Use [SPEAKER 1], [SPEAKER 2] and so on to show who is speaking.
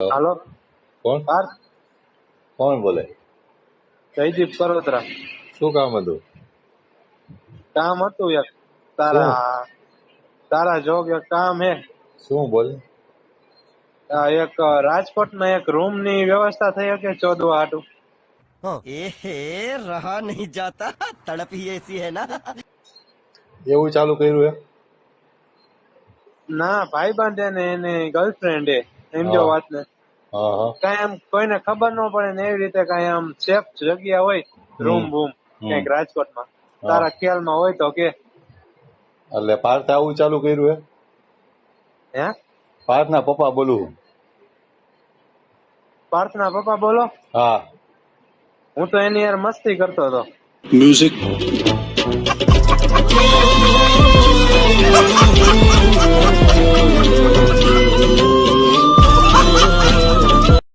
[SPEAKER 1] Hello.
[SPEAKER 2] કોણ?
[SPEAKER 1] પાર્થ?
[SPEAKER 2] કોણ બોલે?
[SPEAKER 1] જયદીપ કરોત્રા.
[SPEAKER 2] શું કામ હતું?
[SPEAKER 1] કામ હતું યાર. તારા તારા જોગ એક કામ હે.
[SPEAKER 2] શું બોલે?
[SPEAKER 1] એક રાજકોટમાં એક રૂમની વ્યવસ્થા થઈ કે ચોદવા હાટું
[SPEAKER 3] એહે રહા નહીં જાતા. તડપ એસી હે ના.
[SPEAKER 2] એવું ચાલુ કર્યું હે
[SPEAKER 1] ના ભાઈ બાંધે ને એને ગર્લફ્રેન્ડ હે. એમ જો
[SPEAKER 2] હા.
[SPEAKER 1] વાત ને
[SPEAKER 2] હા હા.
[SPEAKER 1] કઈ આમ કોઈને ખબર ન પડે ને એવી રીતે કઈ આમ સેફ જગ્યા હોય રૂમ બૂમ. કંઈક રાજકોટમાં. તારા ખ્યાલમાં હોય તો કે.
[SPEAKER 2] એટલે પાર્થ આવું ચાલુ કર્યું હે?
[SPEAKER 1] હે?
[SPEAKER 2] પાર્થના પપ્પા બોલું
[SPEAKER 1] પાર્થના પપ્પા બોલો.
[SPEAKER 2] હા.
[SPEAKER 1] હું તો એની યાર મસ્તી કરતો હતો.
[SPEAKER 4] Music.